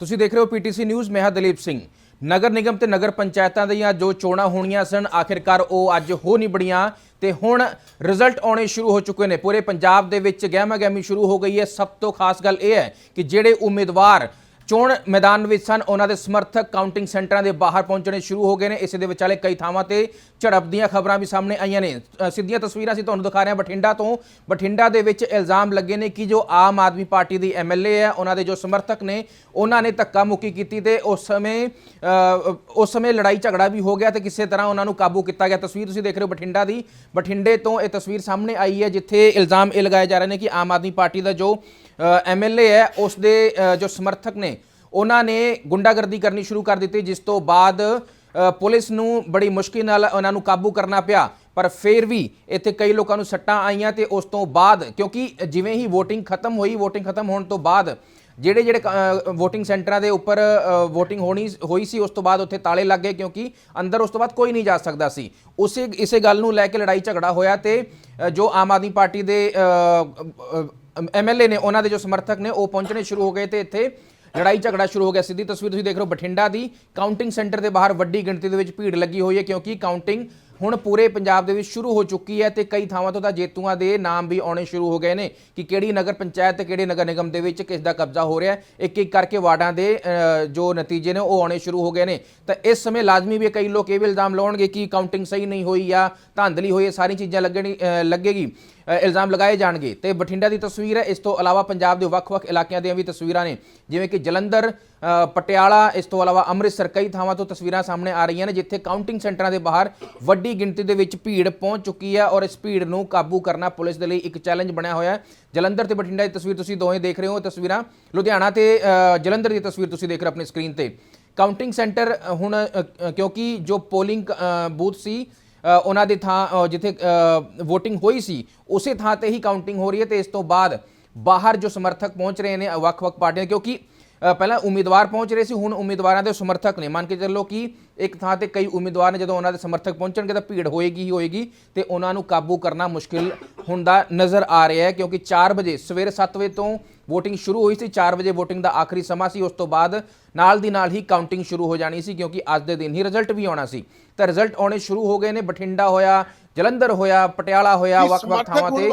ਤੁਸੀਂ ਦੇਖ ਰਹੇ ਹੋ ਪੀਟੀਸੀ ਨਿਊਜ਼, ਮੈਂ ਹਾਂ ਦਲੀਪ ਸਿੰਘ। ਨਗਰ ਨਿਗਮ ਤੇ ਨਗਰ ਪੰਚਾਇਤਾਂ ਦੀਆਂ ਜੋ ਚੋਣਾਂ ਹੋਣੀਆਂ ਸਨ, ਆਖਿਰਕਾਰ ਉਹ ਅੱਜ ਹੋ ਨਹੀਂ ਬੜੀਆਂ ਤੇ ਹੁਣ ਰਿਜ਼ਲਟ ਆਉਣੇ ਸ਼ੁਰੂ ਹੋ ਚੁੱਕੇ ਨੇ। ਪੂਰੇ ਪੰਜਾਬ ਦੇ ਵਿੱਚ ਗਹਿਮਾ ਗਹਿਮੀ ਸ਼ੁਰੂ ਹੋ ਗਈ ਹੈ। ਸਭ ਤੋਂ ਖਾਸ ਗੱਲ ਇਹ ਹੈ ਕਿ ਜਿਹੜੇ ਉਮੀਦਵਾਰ ਚੋਣ ਮੈਦਾਨ ਵਿੱਚ ਸਨ। ਉਹਨਾਂ ਦੇ ਸਮਰਥਕ ਕਾਊਂਟਿੰਗ ਸੈਂਟਰਾਂ ਦੇ ਬਾਹਰ ਪਹੁੰਚਣੇ ਸ਼ੁਰੂ ਹੋ ਗਏ ਨੇ। ਇਸੇ ਦੇ ਵਿਚਾਲੇ ਕਈ ਥਾਵਾਂ ਤੇ ਝੜਪ ਦੀਆਂ ਖਬਰਾਂ ਵੀ ਸਾਹਮਣੇ ਆਈਆਂ ਨੇ। ਸਿੱਧੀਆਂ ਤਸਵੀਰਾਂ ਅਸੀਂ ਤੁਹਾਨੂੰ ਦਿਖਾ ਰਹੇ ਹਾਂ ਬਠਿੰਡਾ ਤੋਂ। ਬਠਿੰਡਾ ਦੇ ਵਿੱਚ ਇਲਜ਼ਾਮ ਲੱਗੇ ਨੇ ਕਿ ਜੋ ਆਮ ਆਦਮੀ ਪਾਰਟੀ ਦੀ ਐਮਐਲਏ ਹੈ, ਉਹਨਾਂ ਦੇ ਜੋ ਸਮਰਥਕ ਨੇ, ਉਹਨਾਂ ਨੇ ਧੱਕਾ ਮੁੱਕੀ ਕੀਤੀ ਤੇ ਉਸ ਸਮੇਂ ਉਸ ਸਮੇਂ ਲੜਾਈ ਝਗੜਾ ਵੀ ਹੋ ਗਿਆ ਤੇ ਕਿਸੇ ਤਰ੍ਹਾਂ ਉਹਨਾਂ ਨੂੰ ਕਾਬੂ ਕੀਤਾ ਗਿਆ। ਤਸਵੀਰ ਤੁਸੀਂ ਦੇਖ ਰਹੇ ਹੋ ਬਠਿੰਡਾ ਦੀ। ਬਠਿੰਡੇ ਤੋਂ ਇਹ ਤਸਵੀਰ ਸਾਹਮਣੇ ਆਈ ਹੈ, ਜਿੱਥੇ ਇਲਜ਼ਾਮ ਇਹ ਲਗਾਏ ਜਾ ਰਹੇ ਨੇ ਕਿ ਆਮ ਆਦਮੀ ਪਾਰਟੀ ਦਾ ਜੋ ਐਮਐਲਏ ਹੈ ਉਸ ਦੇ ਜੋ ਸਮਰਥਕ ਨੇ, ਉਹਨਾਂ ਨੇ ਗੁੰਡਾਗਰਦੀ ਕਰਨੀ ਸ਼ੁਰੂ ਕਰ ਦਿੱਤੀ, ਜਿਸ ਤੋਂ ਬਾਅਦ ਪੁਲਿਸ ਨੂੰ ਬੜੀ ਮੁਸ਼ਕਿਲ ਨਾਲ ਉਹਨਾਂ ਨੂੰ ਕਾਬੂ ਕਰਨਾ ਪਿਆ। ਪਰ ਫਿਰ ਵੀ ਇੱਥੇ ਕਈ ਲੋਕਾਂ ਨੂੰ ਸੱਟਾਂ ਆਈਆਂ ਤੇ ਉਸ ਤੋਂ ਬਾਅਦ, ਕਿਉਂਕਿ ਜਿਵੇਂ ਹੀ VOTING ਖਤਮ ਹੋਈ, VOTING ਖਤਮ ਹੋਣ ਤੋਂ ਬਾਅਦ, ਜਿਹੜੇ ਜਿਹੜੇ VOTING ਸੈਂਟਰਾਂ ਦੇ ਉੱਪਰ VOTING ਹੋਣੀ, ਹੋਈ ਸੀ, ਉਸ ਤੋਂ ਬਾਅਦ ਉੱਥੇ ਤਾਲੇ ਲੱਗ ਗਏ, ਕਿਉਂਕਿ ਅੰਦਰ ਉਸ ਤੋਂ ਬਾਅਦ ਕੋਈ ਨਹੀਂ ਜਾ ਸਕਦਾ ਸੀ। ਉਸੇ, ਇਸੇ ਗੱਲ ਨੂੰ ਲੈ ਕੇ ਲੜਾਈ ਝਗੜਾ ਹੋਇਆ ਤੇ ਜੋ ਆਮ ਆਦਮੀ ਪਾਰਟੀ ਦੇ ਐਮਐਲਏ ਨੇ, ਉਹਨਾਂ ਦੇ ਜੋ ਸਮਰਥਕ ਨੇ, ਉਹ ਪਹੁੰਚਣੇ ਸ਼ੁਰੂ ਹੋ ਗਏ ਤੇ ਇੱਥੇ ਲੜਾਈ ਝਗੜਾ ਸ਼ੁਰੂ ਹੋ ਗਿਆ। ਸਿੱਧੀ ਤਸਵੀਰ ਤੁਸੀਂ ਦੇਖ ਰਹੇ ਹੋ ਬਠਿੰਡਾ ਦੀ ਕਾਊਂਟਿੰਗ ਸੈਂਟਰ ਦੇ ਬਾਹਰ ਵੱਡੀ ਗਿਣਤੀ ਦੇ ਵਿੱਚ ਭੀੜ ਲੱਗੀ ਹੋਈ ਹੈ, ਕਿਉਂਕਿ ਕਾਊਂਟਿੰਗ ਹੁਣ ਪੂਰੇ ਪੰਜਾਬ ਦੇ ਵਿੱਚ ਸ਼ੁਰੂ ਹੋ ਚੁੱਕੀ ਹੈ ਤੇ ਕਈ ਥਾਵਾਂ ਤੋਂ ਤਾਂ ਜੇਤੂਆਂ ਦੇ ਨਾਮ ਵੀ ਆਉਣੇ ਸ਼ੁਰੂ ਹੋ ਗਏ ਨੇ ਕਿ ਕਿਹੜੀ ਨਗਰ ਪੰਚਾਇਤ ਤੇ ਕਿਹੜੇ ਨਗਰ ਨਿਗਮ ਦੇ ਵਿੱਚ ਕਿਸ ਦਾ ਕਬਜ਼ਾ ਹੋ ਰਿਹਾ ਹੈ। ਇੱਕ ਇੱਕ ਕਰਕੇ ਵਾਰਡਾਂ ਦੇ ਜੋ ਨਤੀਜੇ ਨੇ ਉਹ ਆਉਣੇ ਸ਼ੁਰੂ ਹੋ ਗਏ ਨੇ। ਤਾਂ ਇਸ ਸਮੇਂ ਲਾਜ਼ਮੀ ਵੀ ਕਈ ਲੋਕ ਇਹ ਵੀ ਇਲਜ਼ਾਮ ਲਾਉਣਗੇ ਕਿ ਕਾਊਂਟਿੰਗ ਸਹੀ ਨਹੀਂ ਹੋਈ ਜਾਂ ਧਾਂਦਲੀ ਹੋਈ ਹੈ ਸਾਰੀਆਂ ਚੀਜ਼ਾਂ ਲੱਗਣੀ ਲੱਗੇਗੀ ਇਲਜ਼ਾਮ ਲਗਾਏ ਜਾਣਗੇ। ਤੇ ਬਠਿੰਡਾ ਦੀ ਤਸਵੀਰ ਹੈ, ਇਸ ਤੋਂ ਇਲਾਵਾ ਪੰਜਾਬ ਦੇ ਵੱਖ-ਵੱਖ ਇਲਾਕਿਆਂ ਦੀਆਂ ਵੀ ਤਸਵੀਰਾਂ ਨੇ, ਜਿਵੇਂ ਕਿ ਜਲੰਧਰ ਪਟਿਆਲਾ, ਇਸ ਤੋਂ ਇਲਾਵਾ ਅੰਮ੍ਰਿਤਸਰ ਕਈ ਥਾਵਾਂ ਤੋਂ ਤਸਵੀਰਾਂ ਸਾਹਮਣੇ ਆ ਰਹੀਆਂ ਨੇ, ਜਿੱਥੇ ਕਾਊਂਟਿੰਗ ਸੈਂਟਰਾਂ ਦੇ ਬਾਹਰ ਵੱਡੀ ਗਿਣਤੀ ਦੇ ਵਿੱਚ ਭੀੜ ਪਹੁੰਚ ਚੁੱਕੀ ਹੈ ਔਰ ਇਸ ਭੀੜ ਨੂੰ ਕਾਬੂ ਕਰਨਾ ਪੁਲਿਸ ਦੇ ਲਈ ਇੱਕ ਚੈਲੰਜ ਬਣਿਆ ਹੋਇਆ ਹੈ। ਜਲੰਧਰ ਤੇ ਬਠਿੰਡਾ ਦੀ ਤਸਵੀਰ ਤੁਸੀਂ ਦੋਵੇਂ ਦੇਖ ਰਹੇ ਹੋ ਤਸਵੀਰਾਂ। ਲੁਧਿਆਣਾ ਤੇ ਜਲੰਧਰ ਦੀ ਤਸਵੀਰ ਤੁਸੀਂ ਦੇਖ ਰਹੇ ਹੋ ਆਪਣੀ ਸਕਰੀਨ ਤੇ। ਕਾਊਂਟਿੰਗ ਸੈਂਟਰ ਹੁਣ ਕਿਉਂਕਿ ਜੋ ਪੋਲਿੰਗ ਬੂਥ ਸੀ ਉਹਨਾਂ ਦੇ ਥਾਂ ਜਿੱਥੇ VOTING ਹੋਈ ਸੀ, ਉਸੇ ਥਾਂ ਤੇ ਹੀ ਕਾਊਂਟਿੰਗ ਹੋ ਰਹੀ ਹੈ ਤੇ ਇਸ ਤੋਂ ਬਾਅਦ ਬਾਹਰ ਜੋ ਸਮਰਥਕ ਪਹੁੰਚ ਰਹੇ ਨੇ, ਵੱਖ-ਵੱਖ ਪਾਰਟੀਆਂ, ਕਿਉਂਕਿ ਪਹਿਲਾਂ ਉਮੀਦਵਾਰ ਪਹੁੰਚ ਰਹੇ ਸੀ ਹੁਣ ਉਮੀਦਵਾਰਾਂ ਦੇ ਸਮਰਥਕ ਨੇ। ਮੰਨ ਕੇ ਚੱਲੋ ਕਿ ਇੱਕ ਥਾਂ ਤੇ ਕਈ ਉਮੀਦਵਾਰ ਨੇ ਜਦੋਂ ਉਹਨਾਂ ਦੇ ਸਮਰਥਕ ਪਹੁੰਚਣਗੇ ਤਾਂ ਭੀੜ ਹੋਏਗੀ ਹੀ ਹੋਏਗੀ ਤੇ ਉਹਨਾਂ ਨੂੰ ਕਾਬੂ ਕਰਨਾ ਮੁਸ਼ਕਿਲ ਹੁੰਦਾ ਨਜ਼ਰ ਆ ਰਿਹਾ ਹੈ ਕਿਉਂਕਿ 4 ਵਜੇ ਸਵੇਰੇ 7 ਵਜੇ ਤੋਂ VOTING ਸ਼ੁਰੂ ਹੋਈ ਸੀ 4 ਵਜੇ VOTING ਦਾ ਆਖਰੀ ਸਮਾਂ ਸੀ। ਉਸ ਤੋਂ ਬਾਅਦ ਨਾਲ ਦੀ ਨਾਲ ਹੀ ਕਾਊਂਟਿੰਗ ਸ਼ੁਰੂ ਹੋ ਜਾਣੀ ਸੀ ਕਿਉਂਕਿ ਅੱਜ ਦੇ ਦਿਨ ਹੀ ਰਿਜ਼ਲਟ ਵੀ ਆਉਣਾ ਸੀ। ਤਾਂ ਰਿਜ਼ਲਟ ਆਉਣੇ ਸ਼ੁਰੂ ਹੋ ਗਏ ਨੇ ਬਠਿੰਡਾ ਹੋਇਆ ਜਲੰਧਰ ਹੋਇਆ ਪਟਿਆਲਾ ਹੋਇਆ ਵੱਖ-ਵੱਖ ਥਾਵਾਂ ਤੇ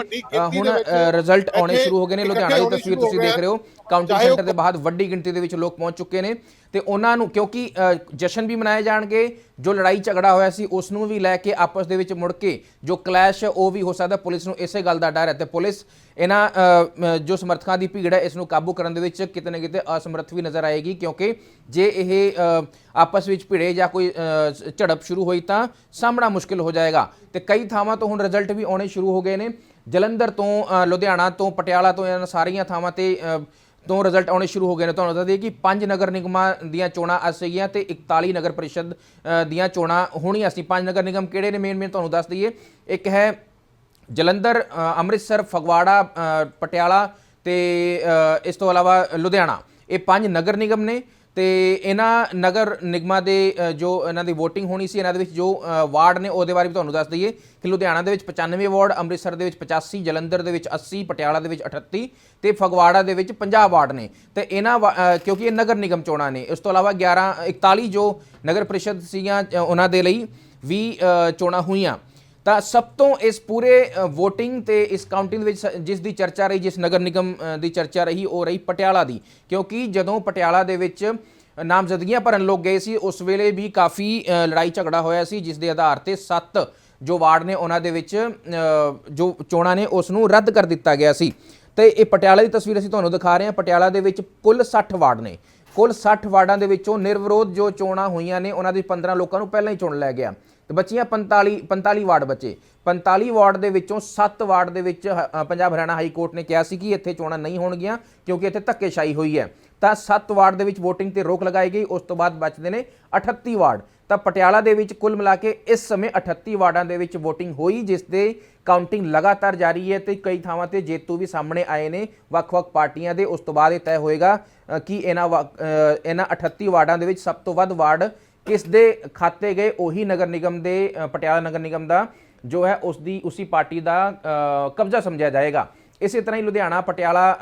ਹੁਣ ਰਿਜ਼ਲਟ ਆਉਣੇ ਸ਼ੁਰੂ ਹੋ ਗਏ ਨੇ। ਲੁਧਿਆਣਾ ਦੀ ਤਸਵੀਰ ਤੁਸੀਂ ਦੇਖ ਰਹੇ ਹੋ। ਕਾਊਂਟਿੰਗ ਸੈਂਟਰ ਦੇ ਬਾਹਰ ਵੱਡੀ ਗਿਣਤੀ ਦੇ ਵਿੱਚ ਲੋਕ ਪਹੁੰਚ ਚੁੱਕੇ ਨੇ ਤੇ ਉਹਨਾਂ ਨੂੰ ਕਿਉਂਕਿ ਜਸ਼ਨ ਵੀ ਮਨਾਏ ਜਾਣਗੇ ਜੋ ਲੜਾਈ ਝਗੜਾ ਹੋਇਆ ਸੀ ਉਸ ਨੂੰ ਵੀ ਲੈ ਕੇ ਆਪਸ ਦੇ ਵਿੱਚ ਮੁੜ ਕੇ ਜੋ ਕਲੈਸ਼ ਉਹ ਵੀ ਹੋ ਸਕਦਾ ਪੁਲਿਸ ਨੂੰ ਇਸੇ ਗੱਲ ਦਾ ਡਰ ਹੈ ਤੇ ਪੁਲਿਸ ਇਹਨਾਂ ਜੋ ਸਮਰਥਕਾਂ ਦੀ ਭੀੜ ਹੈ ਇਸ ਨੂੰ ਕਾਬੂ ਕਰਨ ਦੇ ਵਿੱਚ ਕਿਤੇ ਨਾ ਕਿਤੇ ਅਸਮਰੱਥ ਵੀ ਨਜ਼ਰ ਆਏਗੀ ਕਿਉਂਕਿ ਜੇ ਇਹ ਆਪਸ ਵਿੱਚ ਭਿੜੇ ਜਾਂ ਕੋਈ ਝੜਪ ਸ਼ੁਰੂ ਹੋਈ ਤਾਂ ਸਾਹਮਣਾ ਮੁਸ਼ਕਿਲ ਹੋ ਜਾਏਗਾ ਤੇ ਕਈ ਥਾਵਾਂ ਤੋਂ ਹੁਣ ਰਿਜ਼ਲਟ ਵੀ ਆਉਣੇ ਸ਼ੁਰੂ ਹੋ ਗਏ ਨੇ। ਜਲੰਧਰ ਤੋਂ ਲੁਧਿਆਣਾ ਤੋਂ ਪਟਿਆਲਾ ਤੋਂ ਇਹਨਾਂ ਸਾਰੀਆਂ ਥਾਵਾਂ ਤੇ ਤੋਂ ਰਿਜ਼ਲਟ ਆਉਣੇ ਸ਼ੁਰੂ ਹੋ ਗਏ ਨੇ। ਤੁਹਾਨੂੰ ਦੱਸ ਦਈਏ ਕਿ ਪੰਜ ਨਗਰ ਨਿਗਮਾਂ ਦੀਆਂ ਚੋਣਾਂ ਅੱਜ ਸੀਗੀਆਂ ਤੇ 41 ਨਗਰ ਪਰਿਸ਼ਦ ਦੀਆਂ ਚੋਣਾਂ ਹੋਣੀਆਂ ਸੀ। ਪੰਜ ਨਗਰ ਨਿਗਮ ਕਿਹੜੇ ਨੇ? ਮੇਨ ਮੇਨ ਤੁਹਾਨੂੰ ਦੱਸ ਦਈਏ। ਇੱਕ ਹੈ ਜਲੰਧਰ ਅੰਮ੍ਰਿਤਸਰ, ਫਗਵਾੜਾ ਪਟਿਆਲਾ ਤੇ ਇਸ ਤੋਂ ਇਲਾਵਾ ਲੁਧਿਆਣਾ। ਇਹ ਪੰਜ ਨਗਰ ਨਿਗਮ ਨੇ ਤੇ ਇਹਨਾਂ ਨਗਰ ਨਿਗਮਾਂ ਦੇ ਜੋ ਇਹਨਾਂ ਦੀ VOTING ਹੋਣੀ ਸੀ, ਇਹਨਾਂ ਦੇ ਵਿੱਚ ਜੋ ਵਾਰਡ ਨੇ, ਉਹਦੇ ਬਾਰੇ ਵੀ ਤੁਹਾਨੂੰ ਦੱਸ ਦਈਏ ਕਿ ਲੁਧਿਆਣਾ ਦੇ ਵਿੱਚ 95 ਵਾਰਡ, ਅੰਮ੍ਰਿਤਸਰ ਦੇ ਵਿੱਚ 85 ਜਲੰਧਰ ਦੇ ਵਿੱਚ 80 ਪਟਿਆਲਾ ਦੇ ਵਿੱਚ 38 ਤੇ ਫਗਵਾੜਾ ਦੇ ਵਿੱਚ 50 ਵਾਰਡ ਨੇ। ਤੇ ਇਹਨਾਂ ਵਾ- ਕਿਉਂਕਿ ਇਹ ਨਗਰ ਨਿਗਮ ਚੋਣਾਂ ਨੇ, ਇਸ ਤੋਂ ਇਲਾਵਾ 11 41 ਜੋ ਨਗਰ ਪਰਿਸ਼ਦ ਸੀਗੀਆਂ ਉਹਨਾਂ ਦੇ ਲਈ ਵੀ ਚੋਣਾਂ ਹੋਈਆਂ। ਤਾਂ ਸਭ ਤੋਂ ਇਸ ਪੂਰੇ VOTING ਤੇ ਇਸ ਕਾਊਂਟਿੰਗ ਵਿੱਚ ਸ- ਜਿਸ ਦੀ ਚਰਚਾ ਰਹੀ, ਜਿਸ ਨਗਰ ਨਿਗਮ ਦੀ ਚਰਚਾ ਰਹੀ, ਉਹ ਰਹੀ ਪਟਿਆਲਾ ਦੀ। ਕਿਉਂਕਿ ਜਦੋਂ ਪਟਿਆਲਾ ਦੇ ਵਿੱਚ ਨਾਮਜ਼ਦਗੀਆਂ ਭਰਨ ਲੋਕ ਗਏ ਸੀ, ਉਸ ਵੇਲੇ ਵੀ ਕਾਫੀ ਲੜਾਈ ਝਗੜਾ ਹੋਇਆ ਸੀ, ਜਿਸ ਦੇ ਆਧਾਰ ਤੇ 7 ਜੋ ਵਾਰਡ ਨੇ ਉਹਨਾਂ ਦੇ ਵਿੱਚ ਜੋ ਚੋਣਾਂ ਨੇ, ਉਸ ਨੂੰ ਰੱਦ ਕਰ ਦਿੱਤਾ ਗਿਆ ਸੀ। ਤੇ ਇਹ ਪਟਿਆਲਾ ਦੀ ਤਸਵੀਰ ਅਸੀਂ ਤੁਹਾਨੂੰ ਦਿਖਾ ਰਹੇ ਹਾਂ। ਪਟਿਆਲਾ ਦੇ ਵਿੱਚ ਕੁੱਲ 60 ਵਾਰਡ ਨੇ। ਕੁੱਲ 60 ਵਾਰਡਾਂ ਦੇ ਵਿੱਚੋਂ ਨਿਰਵਿਰੋਧ ਜੋ ਚੋਣਾਂ ਹੋਈਆਂ ਨੇ, ਉਹਨਾਂ ਦੇ 15 ਲੋਕਾਂ ਨੂੰ ਪਹਿਲਾਂ ਹੀ ਚੁਣ ਲਿਆ ਗਿਆ। ਤੇ ਬੱਚੀਆਂ 45 45 ਵਾਰਡ ਬੱਚੇ। 45 ਵਾਰਡ ਦੇ ਵਿੱਚੋਂ 7 ਵਾਰਡ ਦੇ ਵਿੱਚ ਹ- ਪੰਜਾਬ ਹਰਿਆਣਾ ਹਾਈ ਕੋਰਟ ਨੇ ਕਿਹਾ ਸੀ ਕਿ ਇੱਥੇ ਚੋਣਾਂ ਨਹੀਂ ਹੋਣਗੀਆਂ, ਕਿਉਂਕਿ ਇੱਥੇ ਧੱਕੇਸ਼ਾਹੀ ਹੋਈ ਹੈ। ਤਾਂ 7 ਵਾਰਡ ਦੇ ਵਿੱਚ VOTING ਤੇ ਰੋਕ ਲਗਾਈ ਗਈ, ਉਸ ਤੋਂ ਬਾਅਦ ਬਚਦੇ ਨੇ 38 ਵਾਰਡ। ਤਾਂ ਪਟਿਆਲਾ ਦੇ ਵਿੱਚ ਕੁੱਲ ਮਿਲਾ ਕੇ ਇਸ ਸਮੇਂ 38 ਵਾਰਡਾਂ ਦੇ ਵਿੱਚ VOTING ਹੋਈ, ਜਿਸ ਦੇ ਕਾਊਂਟਿੰਗ ਲਗਾਤਾਰ ਜਾਰੀ ਹੈ ਤੇ ਕਈ ਥਾਵਾਂ ਤੇ ਜੇਤੂ ਵੀ ਸਾਹਮਣੇ ਆਏ ਨੇ, ਵੱਖ-ਵੱਖ ਪਾਰਟੀਆਂ ਦੇ। ਉਸ ਤੋਂ ਬਾਅਦ ਇਹ ਤੈਅ ਹੋਏਗਾ ਕਿ ਇਹਨਾਂ ਵਾ- ਇਹਨਾਂ 38 ਵਾਰਡਾਂ ਦੇ ਵਿੱਚ ਸਭ ਤੋਂ ਵੱਧ ਵਾਰਡ ਕਿਸ ਦੇ ਖਾਤੇ ਗਏ, ਉਹੀ ਨਗਰ ਨਿਗਮ ਦੇ ਪਟਿਆਲਾ ਨਗਰ ਨਿਗਮ ਦਾ, ਜੋ ਹੈ ਉਸ ਦੀ, ਉਸੇ ਪਾਰਟੀ ਦਾ ਕਬਜ਼ਾ ਸਮਝਿਆ ਜਾਏਗਾ। ਇਸੇ ਤਰ੍ਹਾਂ ਹੀ ਲੁਧਿਆਣਾ, ਪਟਿਆਲਾ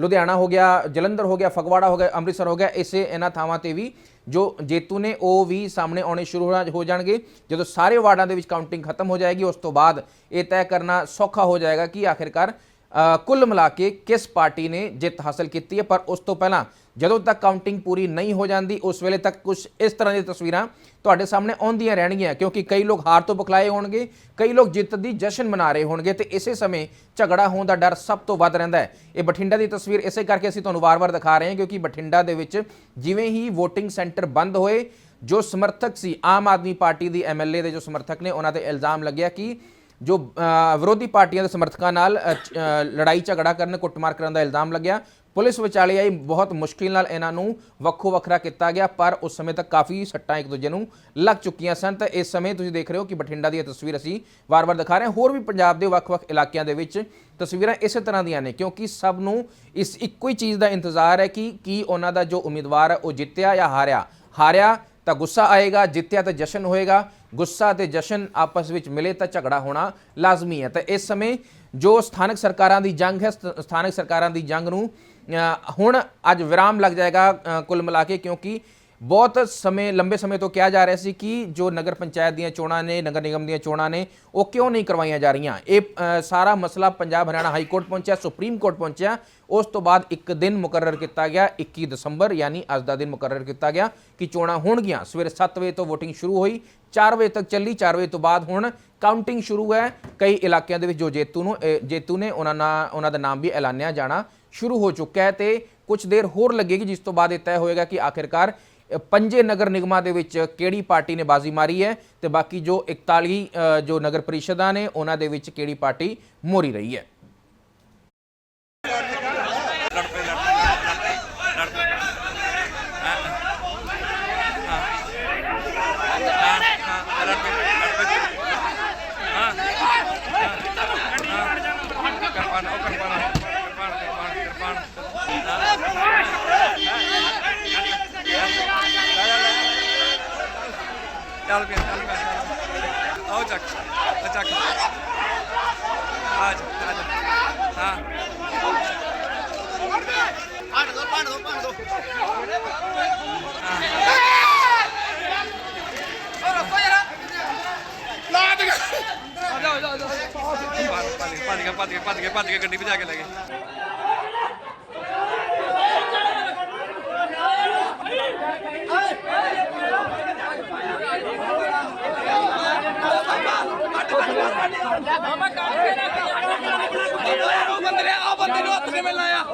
ਲੁਧਿਆਣਾ ਹੋ ਗਿਆ, ਜਲੰਧਰ ਹੋ ਗਿਆ, ਫਗਵਾੜਾ ਹੋ ਗਿਆ, ਅੰਮ੍ਰਿਤਸਰ ਹੋ ਗਿਆ, ਇਸੇ ਇਹਨਾਂ ਥਾਵਾਂ ਤੇ ਵੀ ਜੋ ਜੇਤੂ ਨੇ, ਉਹ ਵੀ ਸਾਹਮਣੇ ਆਉਣੇ ਸ਼ੁਰੂ ਹੋ ਹੋ ਜਾਣਗੇ। ਜਦੋਂ ਸਾਰੇ ਵਾਰਡਾਂ ਦੇ ਵਿੱਚ ਕਾਊਂਟਿੰਗ ਖਤਮ ਹੋ ਜਾਏਗੀ, ਉਸ ਤੋਂ ਬਾਅਦ ਇਹ ਤੈਅ ਕਰਨਾ ਸੌਖਾ ਹੋ ਜਾਏਗਾ ਕਿ ਆਖਿਰਕਾਰ ਕੁੱਲ ਮਿਲਾ ਕੇ ਕਿਸ ਪਾਰਟੀ ਨੇ ਜਿੱਤ ਹਾਸਲ ਕੀਤੀ ਹੈ? ਪਰ ਉਸ ਤੋਂ ਪਹਿਲਾਂ ਜਦੋਂ ਤੱਕ ਕਾਊਂਟਿੰਗ ਪੂਰੀ ਨਹੀਂ ਹੋ ਜਾਂਦੀ, ਉਸ ਵੇਲੇ ਤੱਕ ਕੁਝ ਇਸ ਤਰ੍ਹਾਂ ਦੀਆਂ ਤਸਵੀਰਾਂ ਤੁਹਾਡੇ ਸਾਹਮਣੇ ਆਉਂਦੀਆਂ ਰਹਿਣਗੀਆਂ, ਕਿਉਂਕਿ ਕਈ ਲੋਕ ਹਾਰ ਤੋਂ ਬੁਖਲਾਏ ਹੋਣਗੇ, ਕਈ ਲੋਕ ਜਿੱਤ ਦੀ ਜਸ਼ਨ ਮਨਾ ਰਹੇ ਹੋਣਗੇ ਤੇ ਇਸੇ ਸਮੇਂ ਝਗੜਾ ਹੋਣ ਦਾ ਡਰ ਸਭ ਤੋਂ ਵੱਧ ਰਹਿੰਦਾ ਹੈ। ਇਹ ਬਠਿੰਡਾ ਦੀ ਤਸਵੀਰ ਇਸੇ ਕਰਕੇ ਅਸੀਂ ਤੁਹਾਨੂੰ ਵਾਰ-ਵਾਰ ਦਿਖਾ ਰਹੇ ਹਾਂ, ਕਿਉਂਕਿ ਬਠਿੰਡਾ ਦੇ ਵਿੱਚ ਜਿਵੇਂ ਹੀ VOTING ਸੈਂਟਰ ਬੰਦ ਹੋਏ, ਜੋ ਸਮਰਥਕ ਸੀ, ਆਮ ਆਦਮੀ ਪਾਰਟੀ ਦੀ ਐਮਐਲਏ ਦੇ ਜੋ ਸਮਰਥਕ ਨੇ, ਉਹਨਾਂ ਤੇ ਇਲਜ਼ਾਮ ਲੱਗਿਆ ਕਿ ਜੋ ਵਿਰੋਧੀ ਪਾਰਟੀਆਂ ਦੇ ਸਮਰਥਕਾਂ ਨਾਲ ਲੜਾਈ ਝਗੜਾ ਕਰਨ, ਕੁੱਟਮਾਰ ਕਰਨ ਦਾ ਇਲਜ਼ਾਮ ਲੱਗਿਆ। ਪੁਲਿਸ ਵਿਚਾਲੇ ਆਈ ਬਹੁਤ ਮੁਸ਼ਕਿਲ ਨਾਲ ਇਹਨਾਂ ਨੂੰ ਵੱਖੋ ਵੱਖਰਾ ਕੀਤਾ ਗਿਆ, ਪਰ ਉਸ ਸਮੇਂ ਤੱਕ ਕਾਫੀ ਸੱਟਾਂ ਇੱਕ ਦੂਜੇ ਨੂੰ ਲੱਗ ਚੁੱਕੀਆਂ ਸਨ। ਤਾਂ ਇਸ ਸਮੇਂ ਤੁਸੀਂ ਦੇਖ ਰਹੇ ਹੋ ਕਿ ਬਠਿੰਡਾ ਦੀ ਇਹ ਤਸਵੀਰ ਅਸੀਂ ਵਾਰ-ਵਾਰ ਦਿਖਾ ਰਹੇ ਹਾਂ। ਹੋਰ ਵੀ ਪੰਜਾਬ ਦੇ ਵੱਖ-ਵੱਖ ਇਲਾਕਿਆਂ ਦੇ ਵਿੱਚ ਤਸਵੀਰਾਂ ਇਸੇ ਤਰ੍ਹਾਂ ਦੀਆਂ ਨੇ, ਕਿਉਂਕਿ ਸਭ ਨੂੰ ਇਸ ਇੱਕੋ ਹੀ ਚੀਜ਼ ਦਾ ਇੰਤਜ਼ਾਰ ਹੈ ਕਿ ਕੀ ਉਹਨਾਂ ਦਾ ਜੋ ਉਮੀਦਵਾਰ ਹੈ ਉਹ ਜਿੱਤਿਆ ਜਾਂ ਹਾਰਿਆ। ਹਾਰਿਆ ਤਾਂ ਗੁੱਸਾ ਆਏਗਾ, ਜਿੱਤਿਆ ਤਾਂ ਜਸ਼ਨ ਹੋਏਗਾ। ਗੁੱਸਾ ਤੇ ਜਸ਼ਨ ਆਪਸ ਵਿੱਚ ਮਿਲੇ ਤਾਂ ਝਗੜਾ ਹੋਣਾ ਲਾਜ਼ਮੀ ਹੈ। ਤਾਂ ਇਸ ਸਮੇਂ ਜੋ ਸਥਾਨਕ ਸਰਕਾਰਾਂ ਦੀ ਜੰਗ ਹੈ, ਸਥ- ਸਥਾਨਕ ਸਰਕਾਰਾਂ ਦੀ ਜੰਗ ਨੂੰ ਹੁਣ ਅੱਜ ਵਿਰਾਮ ਲੱਗ ਜਾਏਗਾ ਕੁੱਲ ਮਿਲਾ ਕੇ ਕਿਉਂਕਿ ਬਹੁਤ ਸਮੇਂ, ਲੰਬੇ ਸਮੇਂ ਤੋਂ ਕਿਹਾ ਜਾ ਰਿਹਾ ਸੀ ਕਿ ਜੋ ਨਗਰ ਪੰਚਾਇਤ ਦੀਆਂ ਚੋਣਾਂ ਨੇ, ਨਗਰ ਨਿਗਮ ਦੀਆਂ ਚੋਣਾਂ ਨੇ, ਉਹ ਕਿਉਂ ਨਹੀਂ ਕਰਵਾਈਆਂ ਜਾ ਰਹੀਆਂ? ਇਹ ਸਾਰਾ ਮਸਲਾ ਪੰਜਾਬ ਹਰਿਆਣਾ ਹਾਈ ਕੋਰਟ ਪਹੁੰਚਿਆ, ਸੁਪਰੀਮ ਕੋਰਟ ਪਹੁੰਚਿਆ। ਉਸ ਤੋਂ ਬਾਅਦ ਇੱਕ ਦਿਨ ਮੁਕਰਰ ਕੀਤਾ ਗਿਆ 21 ਦਸੰਬਰ, ਯਾਨੀ ਅੱਜ ਦਾ ਦਿਨ ਮੁਕਰਰ ਕੀਤਾ ਗਿਆ ਕਿ ਚੋਣਾਂ ਹੋਣਗੀਆਂ ਸਵੇਰੇ 7 ਵਜੇ ਤੋਂ VOTING ਸ਼ੁਰੂ ਹੋਈ 4 ਵਜੇ ਤੱਕ ਚੱਲੀ 4 ਵਜੇ ਤੋਂ ਬਾਅਦ ਹੁਣ ਕਾਊਂਟਿੰਗ ਸ਼ੁਰੂ ਹੈ। ਕਈ ਇਲਾਕਿਆਂ ਦੇ ਵਿੱਚ ਜੋ ਜੇਤੂ ਨੂੰ ਜੇਤੂ ਨੇ, ਉਹਨਾਂ ਨਾਲ ਉਹਨਾਂ ਦਾ ਨਾਮ ਵੀ ਐਲਾਨਿਆ ਜਾਣਾ ਸ਼ੁਰੂ ਹੋ ਚੁੱਕਾ ਹੈ ਤੇ ਕੁਝ ਦੇਰ ਹੋਰ ਲੱਗੇਗੀ, ਜਿਸ ਤੋਂ ਬਾਅਦ ਇਹ ਤੈਅ ਹੋਏਗਾ ਕਿ ਆਖਿਰਕਾਰ ਪੰਜੇ ਨਗਰ ਨਿਗਮਾਂ ਦੇ ਵਿੱਚ ਕਿਹੜੀ ਪਾਰਟੀ ਨੇ ਬਾਜ਼ੀ ਮਾਰੀ ਹੈ ਤੇ ਬਾਕੀ ਜੋ 41 ਜੋ ਨਗਰ ਪਰਿਸ਼ਦਾਂ ਨੇ, ਉਹਨਾਂ ਦੇ ਵਿੱਚ ਕਿਹੜੀ ਪਾਰਟੀ ਮੋਰੀ ਰਹੀ ਹੈ। ਚੱਲ ਪਿਆ ਚੱਲ ਪਿਆ ਆਓ ਚੱਕ ਆ ਚੱਕ। ਆ ਜਾ ਆ ਜਾ। ਹਾਂ। ਭੱਜ ਗਿਆ ਭੱਜ ਗਿਆ ਭੱਜ ਗਿਆ ਭੱਜ ਗਿਆ ਗੱਡੀ ਭਜਾ ਕੇ ਲੈ ਗਏ ਉਹ ਬੰਦੇ ਨੇ ਆ ਬੰਦੇ ਨੂੰ ਹੱਥ ਕਿਵੇਂ ਲਾਇਆ?